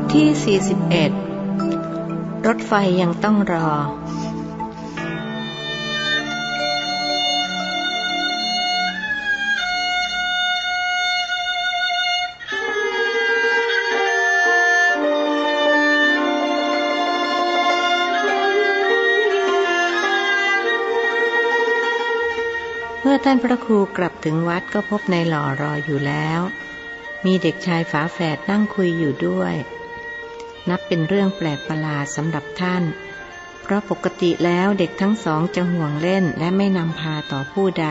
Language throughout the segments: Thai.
ทที่ 41 รถไฟยังต้องรอ เมื่อท่านพระครูกลับถึงวัดก็พบในหล่อรออยู่แล้วมีเด็กชายฝาแฝดนั่งคุยอยู่ด้วย นับเป็นเรื่องแปลกประหลาดสำหรับท่าน เพราะปกติแล้วเด็กทั้งสองจะห่วงเล่นและไม่นำพาต่อผู้ใด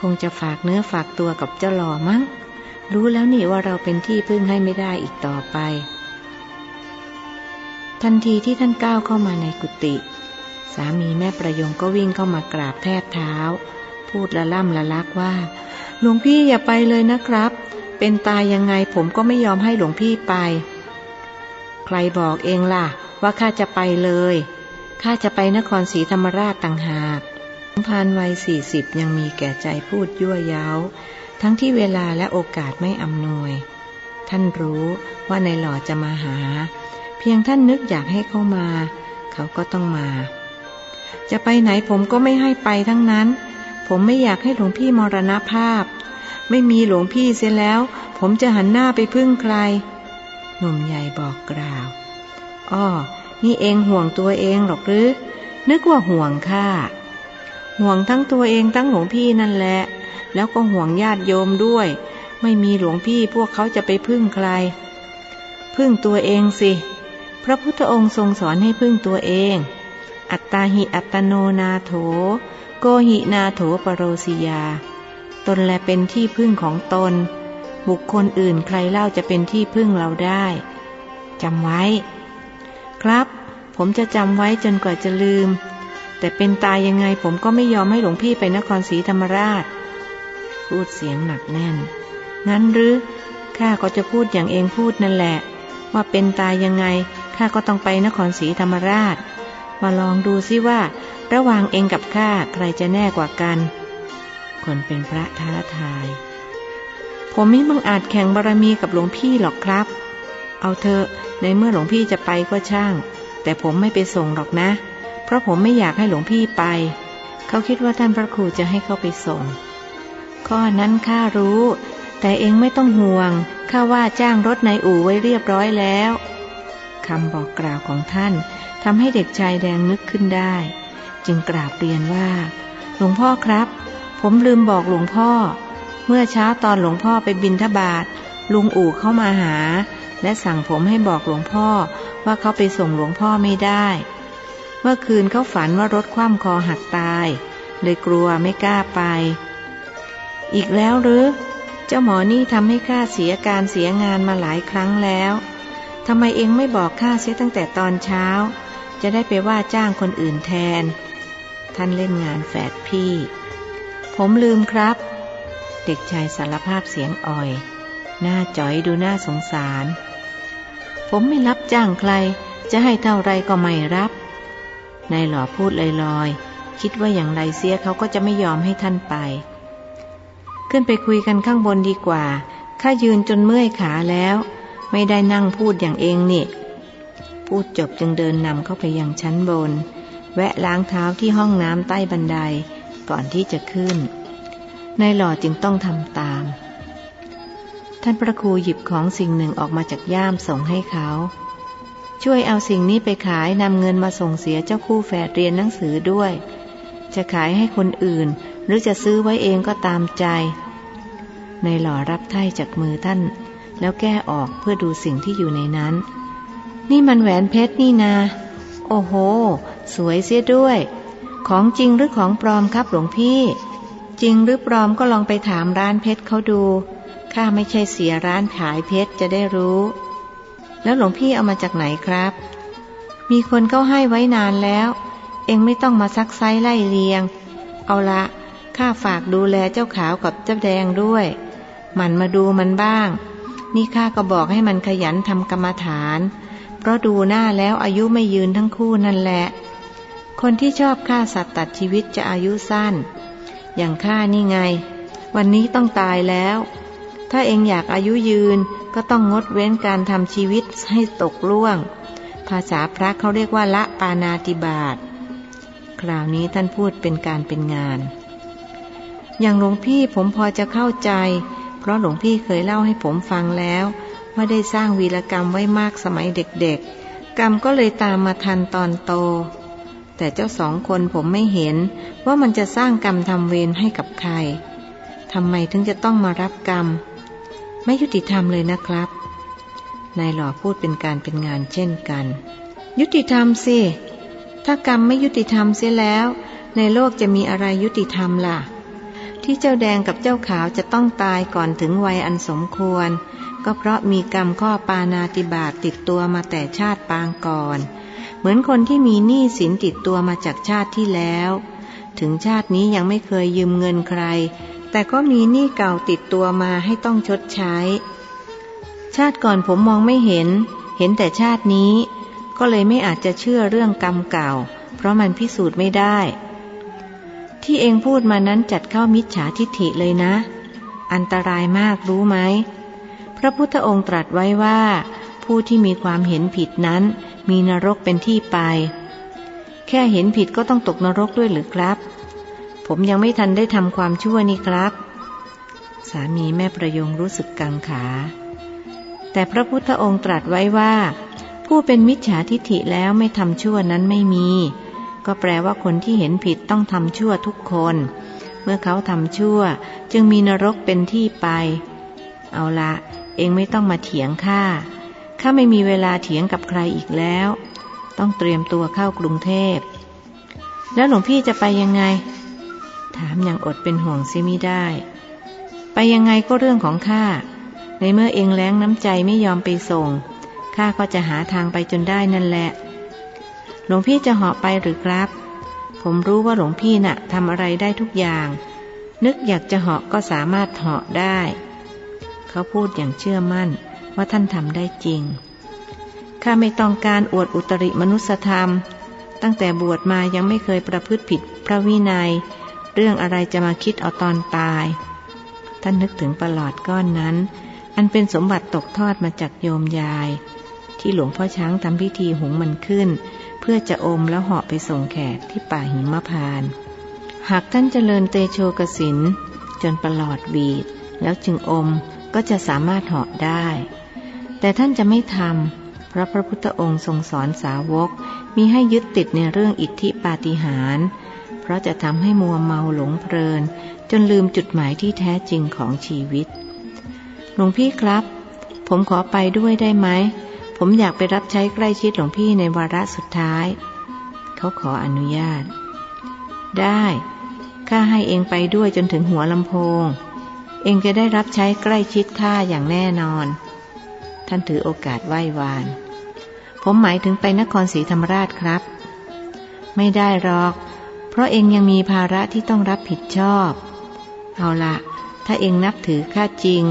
คงจะฝากเนื้อฝากตัวกับเจ้าหล่อมั้ง รู้แล้วนี่ว่าเราเป็นที่พึ่งให้ไม่ได้อีกต่อไป ทันทีที่ท่านก้าวเข้ามาในกุฏิสามีแม่ประยงก็วิ่งเข้ามากราบแทบเท้า พูดละล่ำละลักว่าหลวงพี่อย่าไปเลยนะครับ เป็นตายยังไงผมก็ไม่ยอมให้หลวงพี่ไป ใครบอกเองล่ะ ว่าข้าจะไปเลยข้าจะไปนครศรีธรรมราชต่างหากพานวัยสี่สิบยังมีแก่ใจพูดยั่วเย้าทั้งที่เวลาและโอกาสไม่อำนวย ท่านรู้ว่าในหล่อจะมาหา เพียงท่านนึกอยากให้เข้ามา เขาก็ต้องมา จะไปไหนผมก็ไม่ให้ไปทั้งนั้น ผมไม่อยากให้หลวงพี่มรณภาพ ไม่มีหลวงพี่เสียแล้ว ผมจะหันหน้าไปพึ่งใคร หนุ่มใหญ่บอกกล่าว อ้อ นี่เองห่วงตัวเองหรอกหรือ นึกว่าห่วงข้า ห่วงทั้งตัวเองทั้งหลวงพี่นั่นแหละ แล้วก็ห่วงญาติโยมด้วย ไม่มีหลวงพี่พวกเขาจะไปพึ่งใคร พึ่งตัวเองสิ พระพุทธองค์ทรงสอนให้พึ่งตัวเอง อัตตาหิอัตโนนาโถ โกหินาโถปรโรสิยา ตนแลเป็นที่พึ่งของตน บุคคลอื่นใครเล่าจะเป็นที่พึ่งเราได้จำไว้ ครับ ผมจะจำไว้จนกว่าจะลืม แต่เป็นตายยังไงผมก็ไม่ยอมให้หลวงพี่ไปนครศรีธรรมราช พูดเสียงหนักแน่น งั้นหรือข้าก็จะพูดอย่างเองพูดนั่นแหละ ว่าเป็นตายยังไงข้าก็ต้องไปนครศรีธรรมราช มาลองดูซิว่า ระหว่างเองกับข้าใครจะแน่กว่ากัน คนเป็นพระท้าทาย ผมไม่บังอาจแข่งบารมีกับหลวงพี่หรอกครับ เอาเถอะ ในเมื่อหลวงพี่จะไปก็ช่าง แต่ผมไม่ไปส่งหรอกนะ เพราะผมไม่อยากให้หลวงพี่ไป เขาคิดว่าท่านพระครูจะให้เขาไปส่ง ข้อนั้นข้ารู้ แต่เองไม่ต้องห่วง ข้าว่าจ้างรถในอู่ไว้เรียบร้อยแล้วคำบอกกล่าวของท่านทำให้เด็กชายแดงนึกขึ้นได้ จึงกราบเรียนว่า หลวงพ่อครับ ผมลืมบอกหลวงพ่อ เมื่อเช้าตอนหลวงพ่อไปบินทบาทลุงอู่เข้ามาหา และสั่งผมให้บอกหลวงพ่อว่าเขาไปส่งหลวงพ่อไม่ได้ เมื่อคืนเขาฝันว่ารถคว่ำคอหักตาย เลยกลัวไม่กล้าไป อีกแล้วหรือ เจ้าหมอนี่ทำให้ข้าเสียการเสียงานมาหลายครั้งแล้วทำไมเองไม่บอกข้าเสียตั้งแต่ตอนเช้า จะได้ไปว่าจ้างคนอื่นแทน ท่านเล่นงานแฝดพี่ ผมลืมครับ เด็กชายสารภาพเสียงอ่อย หน้าจ๋อยดูน่าสงสาร ผมไม่รับจ้างใคร จะให้เท่าไรก็ไม่รับ นายหล่อพูดลอยๆ คิดว่าอย่างไรเสียเขาก็จะไม่ยอมให้ท่านไป ขึ้นไปคุยกันข้างบนดีกว่า ข้ายืนจนเมื่อยขาแล้ว ไม่ได้นั่งพูดอย่างเองนี่ พูดจบจึงเดินนำเข้าไปยังชั้นบน แวะล้างเท้าที่ห้องน้ำใต้บันได ก่อนที่จะขึ้น นายหล่อจึงต้องทำตาม ท่านพระครูหยิบของสิ่งหนึ่งออกมาจากย่ามส่งให้เขา ช่วยเอาสิ่งนี้ไปขายนำเงินมาส่งเสียเจ้าคู่แฝดเรียนหนังสือด้วย จะขายให้คนอื่น หรือจะซื้อไว้เองก็ตามใจในหล่อรับไถ่จากมือท่าน แล้วแก้ออกเพื่อดูสิ่งที่อยู่ในนั้น นี่มันแหวนเพชรนี่นา โอ้โห สวยเสียด้วย ของจริงหรือของปลอมครับหลวงพี่ จริงหรือปลอมก็ลองไปถามร้านเพชรเขาดู ข้าไม่ใช่เสียร้านขายเพชรจะได้รู้ แล้วหลวงพี่เอามาจากไหนครับ มีคนเขาให้ไว้นานแล้ว เองไม่ต้องมาซักไซไล่เลียง เอาละ ข้าฝากดูแลเจ้าขาวกับเจ้าแดงด้วย มันมาดูมันบ้าง นี่ข้าก็บอกให้มันขยันทำกรรมฐาน เพราะดูหน้าแล้วอายุไม่ยืนทั้งคู่นั่นแหละ คนที่ชอบฆ่าสัตว์ตัดชีวิตจะอายุสั้น อย่างข้านี่ไง วันนี้ต้องตายแล้ว ถ้าเองอยากอายุยืนก็ต้องงดเว้นการทำชีวิตให้ตกล่วง ภาษาพระเขาเรียกว่าละปานาติบาตคราวนี้ท่านพูดเป็นการเป็นงาน อย่างหลวงพี่ผมพอจะเข้าใจ เพราะหลวงพี่เคยเล่าให้ผมฟังแล้ว ว่าได้สร้างวีรกรรมไว้มากสมัยเด็กๆ กรรมก็เลยตามมาทันตอนโต แต่เจ้าสองคนผมไม่เห็นว่ามันจะสร้างกรรมทำเวรให้กับใครทำไมถึงจะต้องมารับกรรม ไม่ยุติธรรมเลยนะครับนายหล่อพูดเป็นการเป็นงานเช่นกัน ยุติธรรมสิ ถ้ากรรมไม่ยุติธรรมเสียแล้ว ในโลกจะมีอะไรยุติธรรมล่ะ ที่เจ้าแดงกับเจ้าขาวจะต้องตายก่อนถึงวัยอันสมควร ก็เพราะมีกรรมข้อปานาติบาตติดตัวมาแต่ชาติปางก่อน มือนคนที่มีหนี้สินติดตัวมาจากชาติที่แล้ว ถึงชาตินี้ยังไม่เคยยืมเงินใคร แต่ก็มีหนี้เก่าติดตัวมาให้ต้องชดใช้ ชาติก่อนผมมองไม่เห็น เห็นแต่ชาตินี้ ก็เลยไม่อาจจะเชื่อเรื่องกรรมเก่า เพราะมันพิสูจน์ไม่ได้ ที่เองพูดมานั้นจัดเข้ามิจฉาทิฐิเลยนะ อันตรายมากรู้ไหมพระพุทธองค์ตรัสไว้ว่า ผู้ที่มีความเห็นผิดนั้น มีนรกเป็นที่ไป แค่เห็นผิดก็ต้องตกนรกด้วยหรือครับ ผมยังไม่ทันได้ทำความชั่วนี่ครับ สามีแม่ประยงรู้สึกกังขา แต่พระพุทธองค์ตรัสไว้ว่า ผู้เป็นมิจฉาทิฐิแล้วไม่ทำชั่วนั้นไม่มี ก็แปลว่าคนที่เห็นผิดต้องทำชั่วทุกคน เมื่อเขาทำชั่ว จึงมีนรกเป็นที่ไป เอาละเองไม่ต้องมาเถียงข้า ข้าไม่มีเวลาเถียงกับใครอีกแล้ว ต้องเตรียมตัวเข้ากรุงเทพ แล้วหลวงพี่จะไปยังไง ถามอย่างอดเป็นห่วงเสียมิได้ ไปยังไงก็เรื่องของข้า ในเมื่อเองแล้งน้ำใจไม่ยอมไปส่ง ข้าก็จะหาทางไปจนได้นั่นแหละ หลวงพี่จะเหาะไปหรือครับ ผมรู้ว่าหลวงพี่น่ะทำอะไรได้ทุกอย่าง นึกอยากจะเหาะก็สามารถเหาะได้ เขาพูดอย่างเชื่อมั่น ว่าท่านทำได้จริง ข้าไม่ต้องการอวดอุตริมนุสธรรม ตั้งแต่บวชมายังไม่เคยประพฤติผิดพระวินัย เรื่องอะไรจะมาคิดเอาตอนตาย ท่านนึกถึงประหลอดก้อนนั้น อันเป็นสมบัติตกทอดมาจากโยมยาย ที่หลวงพ่อช้างทำพิธีหุงมันขึ้น เพื่อจะอมแล้วเหาะไปส่งแขกที่ป่าหิมพาน หากท่านเจริญเตโชกสินจนประหลอดบีดแล้วจึงอมก็จะสามารถเหาะได้ แต่ท่านจะไม่ทำเพราะพระพุทธองค์ทรงสอนสาวกมีให้ยึดติดในเรื่องอิทธิปาฏิหาริย์เพราะจะทำให้มัวเมาหลงเพลิน จนลืมจุดหมายที่แท้จริงของชีวิตหลวงพี่ครับ ผมขอไปด้วยได้ไหม ผมอยากไปรับใช้ใกล้ชิดหลวงพี่ในวาระสุดท้าย เขาขออนุญาต ได้ข้าให้เองไปด้วยจนถึงหัวลำโพง เองจะได้รับใช้ใกล้ชิดข้าอย่างแน่นอน ท่านถือโอกาสไหว้วาน ผมหมายถึงไปนครศรีธรรมราชครับ ไม่ได้หรอก เพราะเองยังมีภาระที่ต้องรับผิดชอบ เอาละถ้าเองนับถือข้าจริง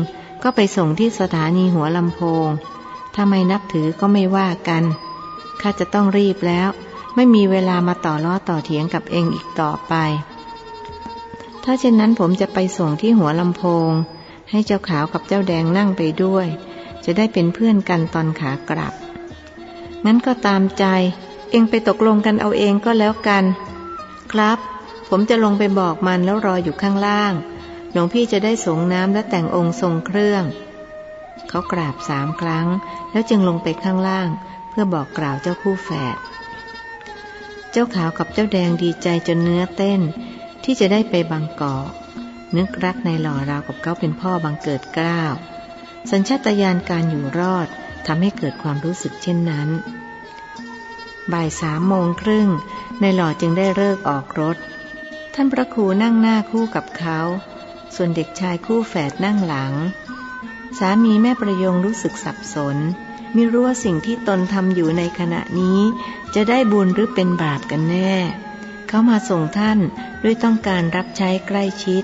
ก็ไปส่งที่สถานีหัวลำโพง ถ้าไม่นับถือก็ไม่ว่ากัน ข้าจะต้องรีบแล้ว ไม่มีเวลามาต่อล้อต่อเถียงกับเองอีกต่อไป ถ้าเช่นนั้นผมจะไปส่งที่หัวลำโพง ให้เจ้าขาวกับเจ้าแดงนั่งไปด้วย จะได้เป็นเพื่อนกันตอนขากลับ งั้นก็ตามใจ เองไปตกลงกันเอาเองก็แล้วกัน ครับ ผมจะลงไปบอกมันแล้วรออยู่ข้างล่าง หลวงพี่จะได้สงน้ำและแต่งองค์ทรงเครื่อง เขากราบสามครั้ง แล้วจึงลงไปข้างล่าง เพื่อบอกกล่าวเจ้าคู่แฝด เจ้าขาวกับเจ้าแดงดีใจจนเนื้อเต้น ที่จะได้ไปบางกอกนึกรักในหล่อราวกับเขาเป็นพ่อบังเกิดเกล้า สัญชาตญาณการอยู่รอดทำให้เกิดความรู้สึกเช่นนั้น บ่ายสามโมงครึ่งในหล่อจึงได้เลิกออกรถ ท่านพระครูนั่งหน้าคู่กับเขา ส่วนเด็กชายคู่แฝดนั่งหลัง สามีแม่ประยงรู้สึกสับสนไม่รู้ว่าสิ่งที่ตนทำอยู่ในขณะนี้ จะได้บุญหรือเป็นบาปกันแน่ เขามาส่งท่านด้วยต้องการรับใช้ใกล้ชิด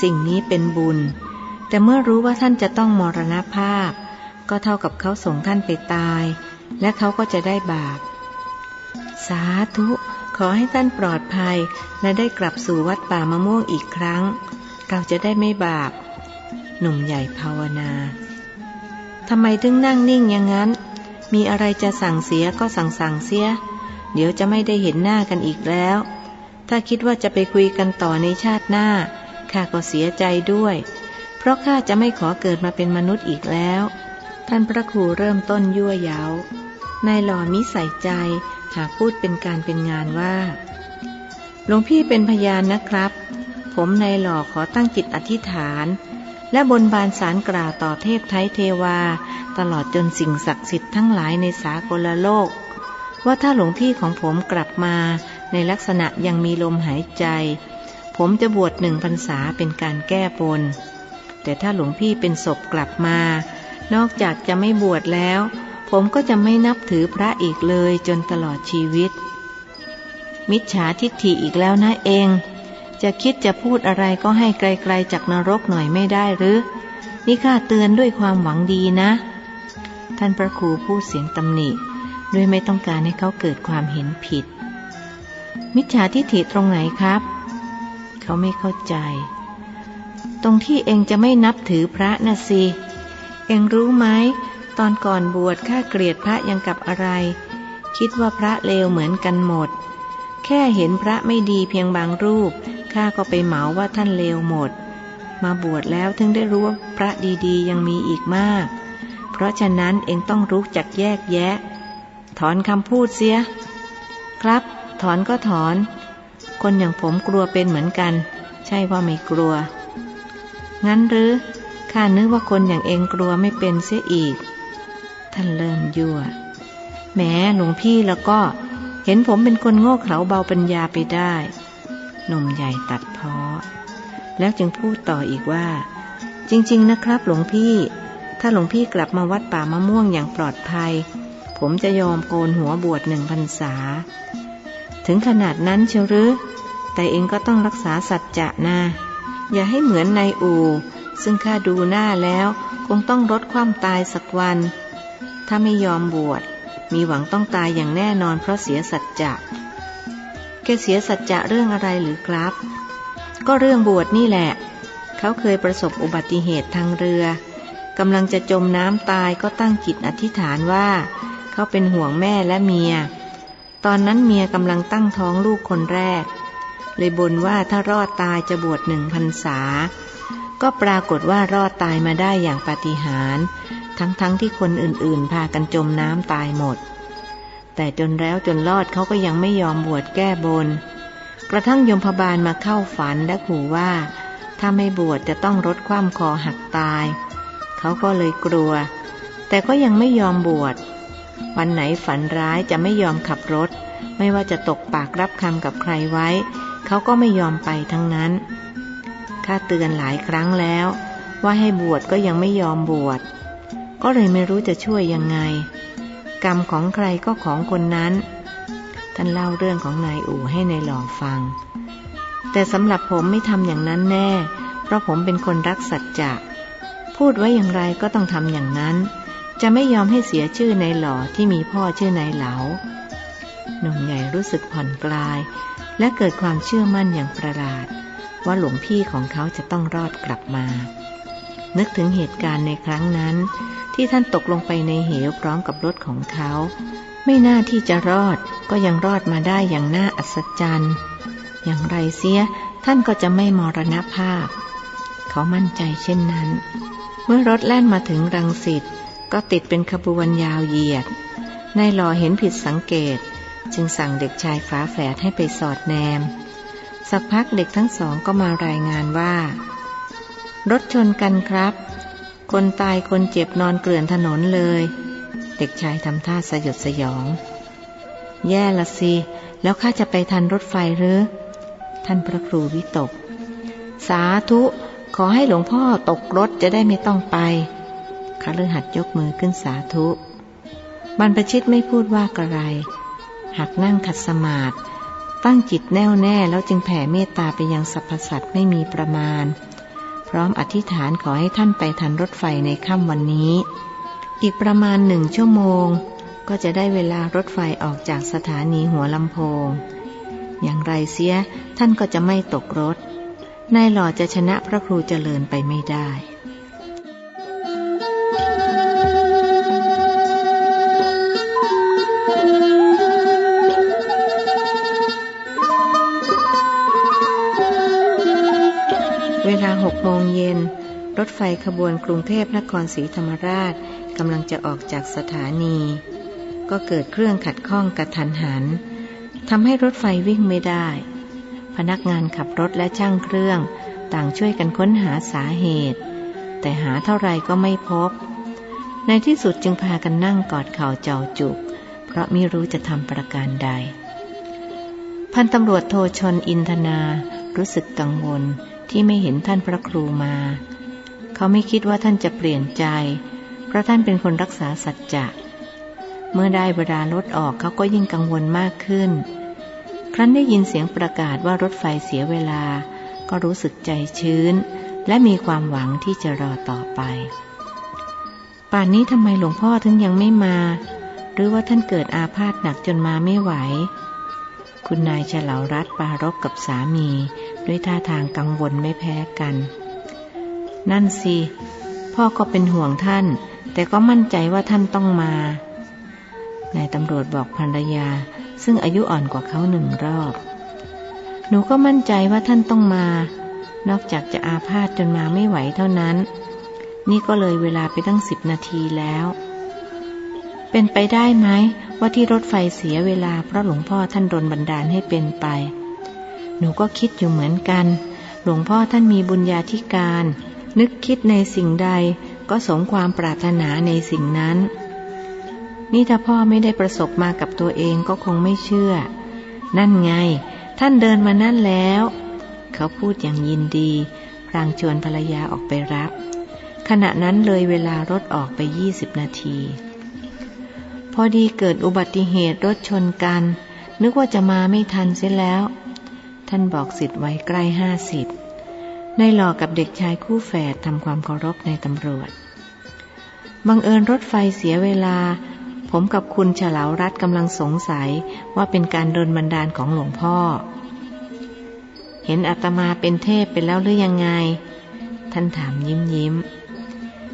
สิ่งนี้เป็นบุญ แต่เมื่อรู้ว่าท่านจะต้องมรณภาพ ก็เท่ากับเขาส่งท่านไปตาย และเขาก็จะได้บาป สาธุ ขอให้ท่านปลอดภัยและได้กลับสู่วัดป่ามะม่วงอีกครั้ง เราจะได้ไม่บาป หนุ่มใหญ่ภาวนาทำไมถึงนั่งนิ่งอย่างนั้น มีอะไรจะสั่งเสียก็สั่งสั่งเสีย เดี๋ยวจะไม่ได้เห็นหน้ากันอีกแล้ว ถ้าคิดว่าจะไปคุยกันต่อในชาติหน้าข้าก็เสียใจด้วย เพราะข้าจะไม่ขอเกิดมาเป็นมนุษย์อีกแล้ว ท่านพระครูเริ่มต้นยั่วเยา้านายหล่อมิใส่ใจหากพูดเป็นการเป็นงานว่า หลวงพี่เป็นพยานนะครับ ผมนายหล่อขอตั้งจิตอธิษฐาน และบนบานสารกล่าวต่อเทพไทยเทวา ตลอดจนสิ่งศักดิ์สิทธิ์ทั้งหลายในสากลโลก ว่าถ้าหลวงพี่ของผมกลับมา ในลักษณะยังมีลมหายใจ ผมจะบวชหนึ่งพรรษาเป็นการแก้ปน แต่ถ้าหลวงพี่เป็นศพกลับมา นอกจากจะไม่บวชแล้ว ผมก็จะไม่นับถือพระอีกเลยจนตลอดชีวิต มิจฉาทิฏฐิอีกแล้วนะเอง จะคิดจะพูดอะไรก็ให้ไกลๆจากนรกหน่อยไม่ได้หรือ นี่ข้าเตือนด้วยความหวังดีนะ ท่านพระครูพูดเสียงตำหนิด้วยไม่ต้องการให้เขาเกิดความเห็นผิด มิจฉาทิฏฐิตรงไหนครับ เขาไม่เข้าใจ ตรงที่เองจะไม่นับถือพระนะสิ เองรู้ไหมตอนก่อนบวชข้าเกลียดพระยังกับอะไร คิดว่าพระเลวเหมือนกันหมด แค่เห็นพระไม่ดีเพียงบางรูปข้าก็ไปเหมาว่าท่านเลวหมด มาบวชแล้วถึงได้รู้ว่าพระดีๆ ยังมีอีกมาก เพราะฉะนั้นเองต้องรู้จักแยกแยะ ถอนคำพูดเสีย ครับ ถอนก็ถอน คนอย่างผมกลัวเป็นเหมือนกัน ใช่ว่าไม่กลัว งั้นหรือข้านึกว่าคนอย่างเองกลัวไม่เป็นเสียอีก ท่านเริ่มยั่วแหมหลวงพี่แล้วก็เห็นผมเป็นคนโง่เขลาเบาปัญญาไปได้หนุ่มใหญ่ตัดพ้อแล้วจึงพูดต่ออีกว่า จริง ๆ นะครับ หลวงพี่ ถ้าหลวงพี่กลับมาวัดป่ามะม่วงอย่างปลอดภัย ผมจะยอมโกนหัวบวชหนึ่งพรรษา ถึงขนาดนั้นเชียวหรือแต่เองก็ต้องรักษาสัจจะนะ อย่าให้เหมือนในอู่ ซึ่งข้าดูหน้าแล้วคงต้องลดความตายสักวัน ถ้าไม่ยอมบวช มีหวังต้องตายอย่างแน่นอนเพราะเสียสัจจะแกเสียสัจจะเรื่องอะไรหรือครับ ก็เรื่องบวชนี่แหละ เขาเคยประสบอุบัติเหตุทางเรือกำลังจะจมน้ำตายก็ตั้งจิตอธิษฐานว่า เขาเป็นห่วงแม่และเมีย ตอนนั้นเมียกำลังตั้งท้องลูกคนแรก เลยบนว่าถ้ารอดตายจะบวชหนึ่งพรรษา ก็ปรากฏว่ารอดตายมาได้อย่างปาฏิหาริย์ทั้งๆทที่คนอื่นๆ พากันจมน้ำตายหมด แต่จนแล้วจนรอดเขาก็ยังไม่ยอมบวชแก้บน กระทั่งยมพบาลมาเข้าฝันและขู่ว่า ถ้าไม่บวชจะต้องรดความคอหักตาย เขาก็เลยกลัว แต่ก็ยังไม่ยอมบวช วันไหนฝันร้ายจะไม่ยอมขับรถ ไม่ว่าจะตกปากรับคำกับใครไว้ เขาก็ไม่ยอมไปทั้งนั้นข้าเตือนหลายครั้งแล้ว ว่าให้บวชก็ยังไม่ยอมบวช ก็เลยไม่รู้จะช่วยยังไง กรรมของใครก็ของคนนั้น ท่านเล่าเรื่องของนายอู่ให้ในายหล่อฟัง แต่สำหรับผมไม่ทำอย่างนั้นแน่ เพราะผมเป็นคนรักสัจจะ พูดไว้อย่างไรก็ต้องทำอย่างนั้น จะไม่ยอมให้เสียชื่อในายหล่อที่มีพ่อชื่อนายเหลาหนุ่มใหญ่รู้สึกผ่อนคลาย และเกิดความเชื่อมั่นอย่างประหลาด ว่าหลวงพี่ของเขาจะต้องรอดกลับมา นึกถึงเหตุการณ์ในครั้งนั้น ที่ท่านตกลงไปในเหวพร้อมกับรถของเขา ไม่น่าที่จะรอดก็ยังรอดมาได้อย่างน่าอัศจรรย์ อย่างไรเสียท่านก็จะไม่มรณภาพ เขามั่นใจเช่นนั้น เมื่อรถแล่นมาถึงรังสิตก็ติดเป็นขบวนยาวเหยียดนายหล่อเห็นผิดสังเกต จึงสั่งเด็กชายฝาแฝดให้ไปสอดแนม สักพักเด็กทั้งสองก็มารายงานว่า รถชนกันครับ คนตายคนเจ็บนอนเกลื่อนถนนเลย เด็กชายทำท่าสยดสยอง แย่ละสิ แล้วข้าจะไปทันรถไฟหรือ ท่านพระครูวิตก สาธุขอให้หลวงพ่อตกรถจะได้ไม่ต้องไปคฤหัสยกมือขึ้นสาธุบรรพชิตไม่พูดว่ากระไร หากนั่งขัดสมาธิตั้งจิตแน่วแน่แล้วจึงแผ่เมตตาไปยังสรรพสัตว์ไม่มีประมาณ พร้อมอธิษฐานขอให้ท่านไปทันรถไฟในค่ำวันนี้ อีกประมาณหนึ่งชั่วโมง ก็จะได้เวลารถไฟออกจากสถานีหัวลำโพง อย่างไรเสียท่านก็จะไม่ตกรถนายหล่อจะชนะพระครูเจริญไปไม่ได้ เวลาหกโมงเย็น รถไฟขบวนกรุงเทพนครศรีธรรมราชกำลังจะออกจากสถานี ก็เกิดเครื่องขัดข้องกระทันหันทำให้รถไฟวิ่งไม่ได้ พนักงานขับรถและช่างเครื่อง ต่างช่วยกันค้นหาสาเหตุ แต่หาเท่าไรก็ไม่พบ ในที่สุดจึงพากันนั่งกอดเข่าเจ้าจุก เพราะไม่รู้จะทำประการใด พันตำรวจโทชนอินทนา รู้สึกกังวล ที่ไม่เห็นท่านพระครูมา เขาไม่คิดว่าท่านจะเปลี่ยนใจ เพราะท่านเป็นคนรักษาสัจจะเมื่อได้เวลารถออกเขาก็ยิ่งกังวลมากขึ้น ครั้นได้ยินเสียงประกาศว่ารถไฟเสียเวลา ก็รู้สึกใจชื้น และมีความหวังที่จะรอต่อไป ป่านนี้ทำไมหลวงพ่อถึงยังไม่มา หรือว่าท่านเกิดอาพาธหนักจนมาไม่ไหว คุณนายเฉลารัตปารบกับสามี ด้วยท่าทางกังวลไม่แพ้กัน นั่นสิ พ่อก็เป็นห่วงท่าน แต่ก็มั่นใจว่าท่านต้องมา นายตำรวจบอกภรรยา ซึ่งอายุอ่อนกว่าเขาหนึ่งรอบ หนูก็มั่นใจว่าท่านต้องมา นอกจากจะอาพาธจนมาไม่ไหวเท่านั้น นี่ก็เลยเวลาไปตั้งสิบนาทีแล้ว เป็นไปได้ไหมว่าที่รถไฟเสียเวลาเพราะหลวงพ่อท่านโดนบันดาลให้เป็นไป หนูก็คิดอยู่เหมือนกัน หลวงพ่อท่านมีบุญญาธิการ นึกคิดในสิ่งใดก็สมความปรารถนาในสิ่งนั้น นี่ถ้าพ่อไม่ได้ประสบมากับตัวเองก็คงไม่เชื่อ นั่นไง ท่านเดินมานั่นแล้ว เขาพูดอย่างยินดีพลางชวนภรรยาออกไปรับ ขณะนั้นเลยเวลารถออกไปยี่สิบนาที พอดีเกิดอุบัติเหตุรถชนกัน นึกว่าจะมาไม่ทันเสียแล้ว ท่านบอกสิทธิ์ไว้ใกล้ห้าสิบในหลอกกับเด็กชายคู่แฝดทำความเคารพในตำรวจ บังเอิญรถไฟเสียเวลา ผมกับคุณเฉลาวรัฐกำลังสงสัยว่าเป็นการโดนบันดาลของหลวงพ่อ เห็นอาตมาเป็นเทพไปแล้วหรือยังไง ท่านถามยิ้มยิ้ม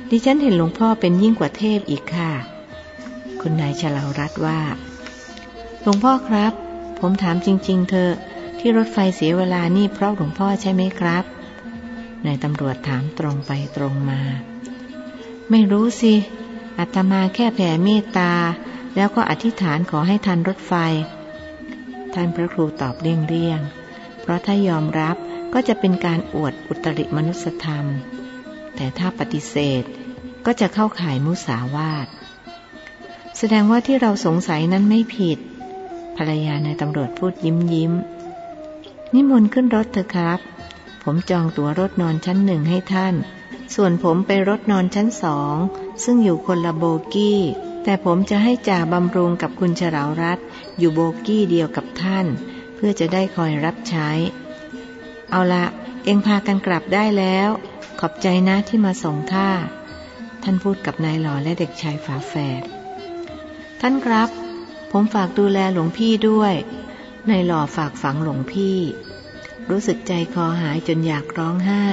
ดิฉันเห็นหลวงพ่อเป็นยิ่งกว่าเทพอีกค่ะ คุณนายเฉลาวรัฐว่า หลวงพ่อครับ ผมถามจริง ๆ เธอ ที่รถไฟเสียเวลานี่เพราะหลวงพ่อใช่ไหมครับ นายตำรวจถามตรงไปตรงมา ไม่รู้สิอาตมาแค่แผ่เมตตา แล้วก็อธิษฐานขอให้ทันรถไฟ ท่านพระครูตอบเลี่ยงๆ เพราะถ้ายอมรับก็จะเป็นการอวดอุตริมนุสธรรม แต่ถ้าปฏิเสธก็จะเข้าข่ายมุสาวาท แสดงว่าที่เราสงสัยนั้นไม่ผิด ภรรยานายตำรวจพูดยิ้มยิ้ม นิมนต์ขึ้นรถเถอะครับ ผมจองตั๋วรถนอนชั้นหนึ่งให้ท่าน ส่วนผมไปรถนอนชั้นสอง ซึ่งอยู่คนละโบกี้ แต่ผมจะให้จ่าบำรุงกับคุณเฉลารัฐอยู่โบกี้เดียวกับท่าน เพื่อจะได้คอยรับใช้ เอาละเองพากันกลับได้แล้ว ขอบใจนะที่มาส่งท่า ท่านพูดกับนายหล่อและเด็กชายฝาแฝดท่านครับ ผมฝากดูแลหลวงพี่ด้วย นายหล่อฝากฝังหลวงพี่ รู้สึกใจคอหายจนอยากร้องไห้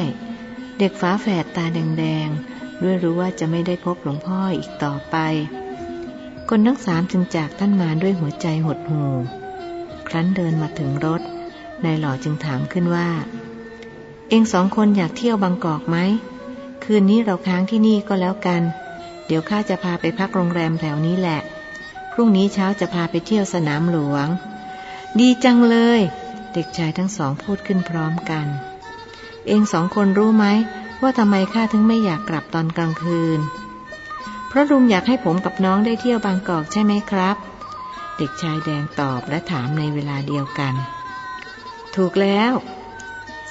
เด็กฝาแฝดตาแดงๆด้วยรู้ว่าจะไม่ได้พบหลวงพ่ออีกต่อไป คนทั้งสามจึงจากท่านมาด้วยหัวใจหดหู่ครั้นเดินมาถึงรถนายหล่อจึงถามขึ้นว่า เองสองคนอยากเที่ยวบางกอกไหม คืนนี้เราค้างที่นี่ก็แล้วกัน เดี๋ยวข้าจะพาไปพักโรงแรมแถวนี้แหละ พรุ่งนี้เช้าจะพาไปเที่ยวสนามหลวง ดีจังเลย เด็กชายทั้งสองพูดขึ้นพร้อมกัน เองสองคนรู้ไหม ว่าทำไมข้าถึงไม่อยากกลับตอนกลางคืน เพราะลุงอยากให้ผมกับน้องได้เที่ยวบางกอกใช่ไหมครับ เด็กชายแดงตอบและถามในเวลาเดียวกัน ถูกแล้ว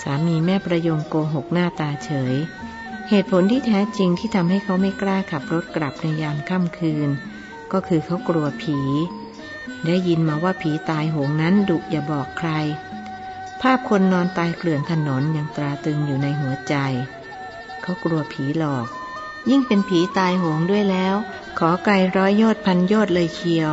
สามีแม่ประยงโกหกหน้าตาเฉย เหตุผลที่แท้จริงที่ทำให้เขาไม่กล้าขับรถกลับในยามค่ำคืน ก็คือเขากลัวผี ได้ยินมาว่าผีตายโหงนั้นดุอย่าบอกใคร ภาพคนนอนตายเกลื่อนถนนยังตราตึงอยู่ในหัวใจ เขากลัวผีหลอก ยิ่งเป็นผีตายโหงด้วยแล้ว ขอไกลร้อยยอดพันยอดเลยเคียว